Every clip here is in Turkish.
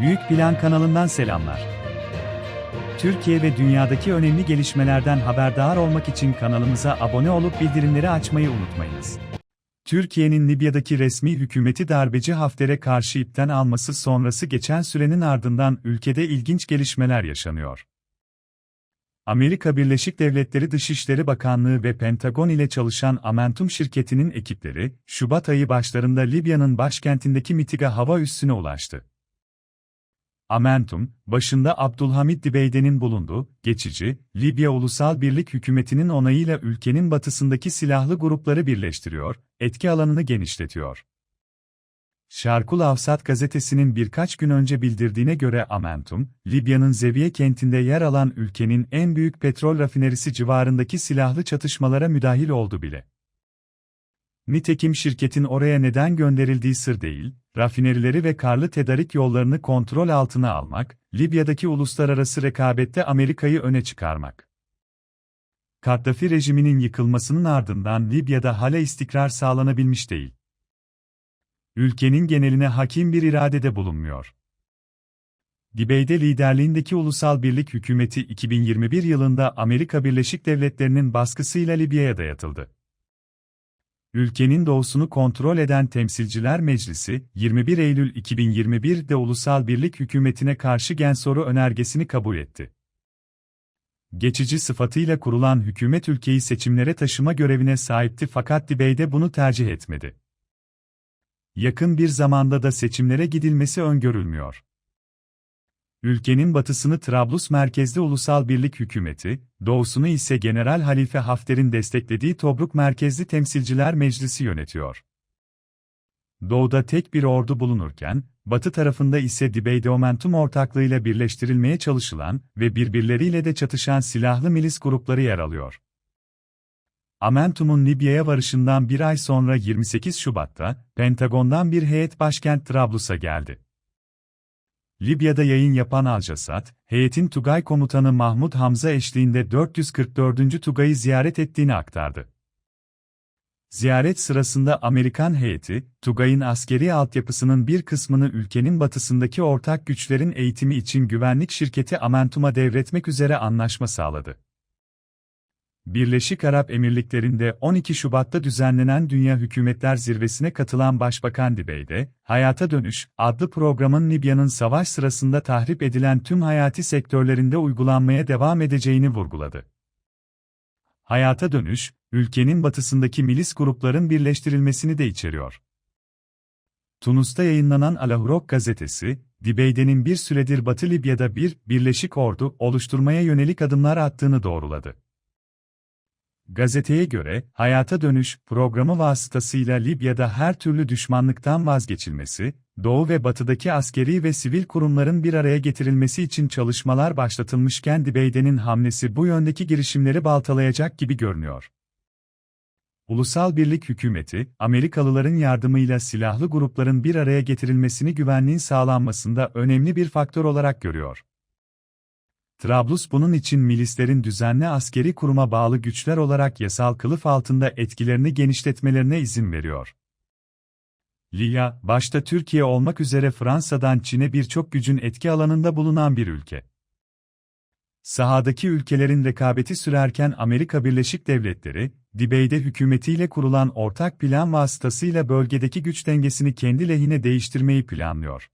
Büyük Plan kanalından selamlar. Türkiye ve dünyadaki önemli gelişmelerden haberdar olmak için kanalımıza abone olup bildirimleri açmayı unutmayınız. Türkiye'nin Libya'daki resmi hükümeti darbeci Hafter'e karşı ipten alması sonrası geçen sürenin ardından ülkede ilginç gelişmeler yaşanıyor. Amerika Birleşik Devletleri Dışişleri Bakanlığı ve Pentagon ile çalışan Amentum şirketinin ekipleri, Şubat ayı başlarında Libya'nın başkentindeki Mitiga hava üssüne ulaştı. Amentum, başında Abdülhamid Dibeyde'nin bulunduğu, geçici, Libya Ulusal Birlik Hükümeti'nin onayıyla ülkenin batısındaki silahlı grupları birleştiriyor, etki alanını genişletiyor. Şarkul Avsat gazetesinin birkaç gün önce bildirdiğine göre Amentum, Libya'nın Zeviye kentinde yer alan ülkenin en büyük petrol rafinerisi civarındaki silahlı çatışmalara müdahil oldu bile. Nitekim şirketin oraya neden gönderildiği sır değil, rafinerileri ve karlı tedarik yollarını kontrol altına almak, Libya'daki uluslararası rekabette Amerika'yı öne çıkarmak. Kaddafi rejiminin yıkılmasının ardından Libya'da hala istikrar sağlanabilmiş değil. Ülkenin geneline hakim bir iradede bulunmuyor. Dibeyde liderliğindeki Ulusal Birlik Hükümeti 2021 yılında Amerika Birleşik Devletleri'nin baskısıyla Libya'ya dayatıldı. Ülkenin doğusunu kontrol eden Temsilciler Meclisi, 21 Eylül 2021'de Ulusal Birlik Hükümetine karşı gen soru önergesini kabul etti. Geçici sıfatıyla kurulan hükümet ülkeyi seçimlere taşıma görevine sahipti fakat Dibeyde bunu tercih etmedi. Yakın bir zamanda da seçimlere gidilmesi öngörülmüyor. Ülkenin batısını Trablus merkezli Ulusal Birlik Hükümeti, doğusunu ise General Halife Hafter'in desteklediği Tobruk merkezli Temsilciler Meclisi yönetiyor. Doğuda tek bir ordu bulunurken, batı tarafında ise Dibeyde Momentum ortaklığıyla birleştirilmeye çalışılan ve birbirleriyle de çatışan silahlı milis grupları yer alıyor. Amentum'un Libya'ya varışından bir ay sonra 28 Şubat'ta, Pentagon'dan bir heyet başkent Trablus'a geldi. Libya'da yayın yapan Al-Casat, heyetin Tugay komutanı Mahmud Hamza eşliğinde 444. Tugay'ı ziyaret ettiğini aktardı. Ziyaret sırasında Amerikan heyeti, Tugay'ın askeri altyapısının bir kısmını ülkenin batısındaki ortak güçlerin eğitimi için güvenlik şirketi Amentum'a devretmek üzere anlaşma sağladı. Birleşik Arap Emirlikleri'nde 12 Şubat'ta düzenlenen Dünya Hükümetler Zirvesi'ne katılan Başbakan Dibeyde, Hayata Dönüş adlı programın Libya'nın savaş sırasında tahrip edilen tüm hayati sektörlerinde uygulanmaya devam edeceğini vurguladı. Hayata Dönüş, ülkenin batısındaki milis grupların birleştirilmesini de içeriyor. Tunus'ta yayınlanan Alahurok gazetesi, Dibeyde'nin bir süredir Batı Libya'da bir Birleşik Ordu oluşturmaya yönelik adımlar attığını doğruladı. Gazeteye göre, hayata dönüş programı vasıtasıyla Libya'da her türlü düşmanlıktan vazgeçilmesi, Doğu ve Batı'daki askeri ve sivil kurumların bir araya getirilmesi için çalışmalar başlatılmışken Dibeyde'nin hamlesi bu yöndeki girişimleri baltalayacak gibi görünüyor. Ulusal Birlik Hükümeti, Amerikalıların yardımıyla silahlı grupların bir araya getirilmesini güvenliğin sağlanmasında önemli bir faktör olarak görüyor. Trablus bunun için milislerin düzenli askeri kuruma bağlı güçler olarak yasal kılıf altında etkilerini genişletmelerine izin veriyor. Libya, başta Türkiye olmak üzere Fransa'dan Çin'e birçok gücün etki alanında bulunan bir ülke. Sahadaki ülkelerin rekabeti sürerken Amerika Birleşik Devletleri, Dibeyde hükümetiyle kurulan ortak plan vasıtasıyla bölgedeki güç dengesini kendi lehine değiştirmeyi planlıyor.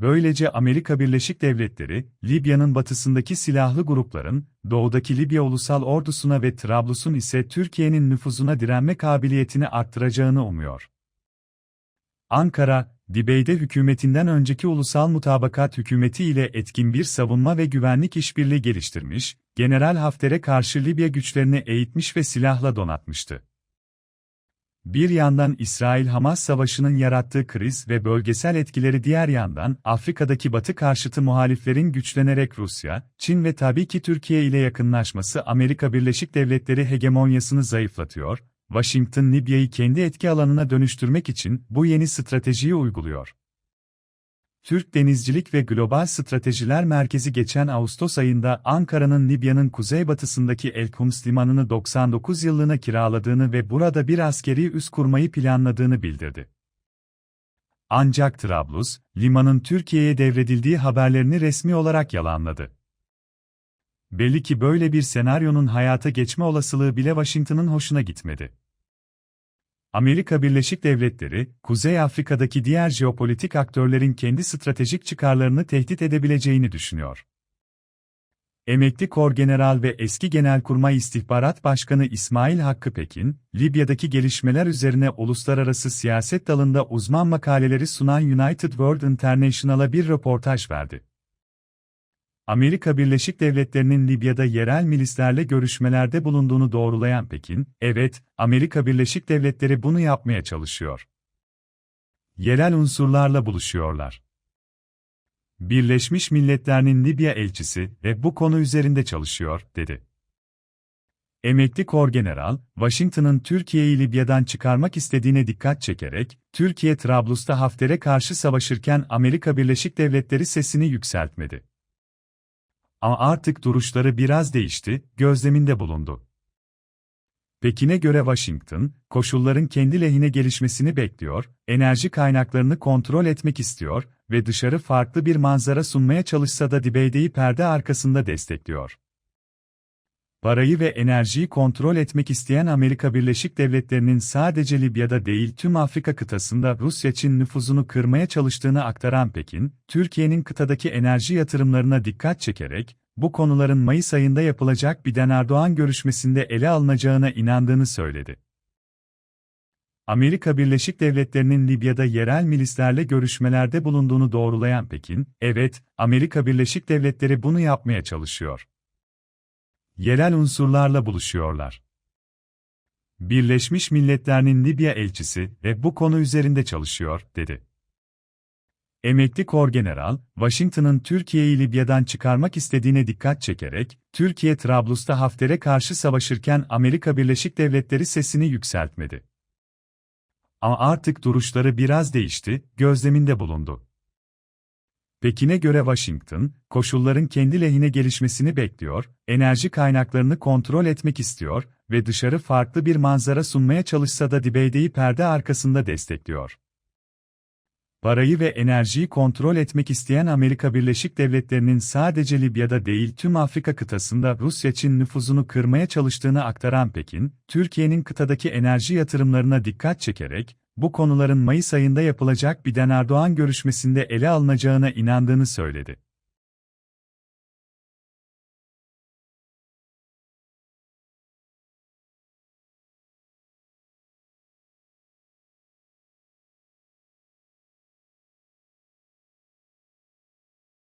Böylece Amerika Birleşik Devletleri, Libya'nın batısındaki silahlı grupların, doğudaki Libya Ulusal Ordusu'na ve Trablus'un ise Türkiye'nin nüfuzuna direnme kabiliyetini arttıracağını umuyor. Ankara, Dibeyde hükümetinden önceki Ulusal Mutabakat Hükümeti ile etkin bir savunma ve güvenlik işbirliği geliştirmiş, General Hafter'e karşı Libya güçlerini eğitmiş ve silahla donatmıştı. Bir yandan İsrail-Hamas savaşının yarattığı kriz ve bölgesel etkileri diğer yandan Afrika'daki Batı karşıtı muhaliflerin güçlenerek Rusya, Çin ve tabii ki Türkiye ile yakınlaşması Amerika Birleşik Devletleri hegemonyasını zayıflatıyor, Washington Libya'yı kendi etki alanına dönüştürmek için bu yeni stratejiyi uyguluyor. Türk Denizcilik ve Global Stratejiler Merkezi geçen Ağustos ayında Ankara'nın Libya'nın kuzeybatısındaki El Kums limanını 99 yıllığına kiraladığını ve burada bir askeri üs kurmayı planladığını bildirdi. Ancak Trablus, limanın Türkiye'ye devredildiği haberlerini resmi olarak yalanladı. Belli ki böyle bir senaryonun hayata geçme olasılığı bile Washington'ın hoşuna gitmedi. Amerika Birleşik Devletleri, Kuzey Afrika'daki diğer jeopolitik aktörlerin kendi stratejik çıkarlarını tehdit edebileceğini düşünüyor. Emekli Korgeneral ve eski Genelkurmay İstihbarat Başkanı İsmail Hakkı Pekin, Libya'daki gelişmeler üzerine uluslararası siyaset dalında uzman makaleleri sunan United World International'a bir röportaj verdi. Amerika Birleşik Devletleri'nin Libya'da yerel milislerle görüşmelerde bulunduğunu doğrulayan Pekin, evet, Amerika Birleşik Devletleri bunu yapmaya çalışıyor. Yerel unsurlarla buluşuyorlar. Birleşmiş Milletler'in Libya elçisi ve bu konu üzerinde çalışıyor, dedi. Emekli Korgeneral, Washington'ın Türkiye'yi Libya'dan çıkarmak istediğine dikkat çekerek, Türkiye Trablus'ta Hafter'e karşı savaşırken Amerika Birleşik Devletleri sesini yükseltmedi. Ama artık duruşları biraz değişti, gözleminde bulundu. Pekin'e göre Washington, koşulların kendi lehine gelişmesini bekliyor, enerji kaynaklarını kontrol etmek istiyor ve dışarı farklı bir manzara sunmaya çalışsa da Dibeyde'yi perde arkasında destekliyor. Parayı ve enerjiyi kontrol etmek isteyen Amerika Birleşik Devletleri'nin sadece Libya'da değil tüm Afrika kıtasında Rusya-Çin nüfuzunu kırmaya çalıştığını aktaran Pekin, Türkiye'nin kıtadaki enerji yatırımlarına dikkat çekerek, bu konuların Mayıs ayında yapılacak Biden Erdoğan görüşmesinde ele alınacağına inandığını söyledi. Amerika Birleşik Devletleri'nin Libya'da yerel milislerle görüşmelerde bulunduğunu doğrulayan Pekin, evet, Amerika Birleşik Devletleri bunu yapmaya çalışıyor. Yerel unsurlarla buluşuyorlar. Birleşmiş Milletler'in Libya elçisi ve bu konu üzerinde çalışıyor, dedi. Emekli Korgeneral, Washington'ın Türkiye'yi Libya'dan çıkarmak istediğine dikkat çekerek, Türkiye Trablus'ta Hafter'e karşı savaşırken Amerika Birleşik Devletleri sesini yükseltmedi. Ama artık duruşları biraz değişti, gözleminde bulundu. Pekin'e göre Washington, koşulların kendi lehine gelişmesini bekliyor, enerji kaynaklarını kontrol etmek istiyor ve dışarı farklı bir manzara sunmaya çalışsa da Dibeyde'yi perde arkasında destekliyor. Parayı ve enerjiyi kontrol etmek isteyen Amerika Birleşik Devletleri'nin sadece Libya'da değil tüm Afrika kıtasında Rusya-Çin nüfuzunu kırmaya çalıştığını aktaran Pekin, Türkiye'nin kıtadaki enerji yatırımlarına dikkat çekerek, bu konuların Mayıs ayında yapılacak Biden Erdoğan görüşmesinde ele alınacağına inandığını söyledi.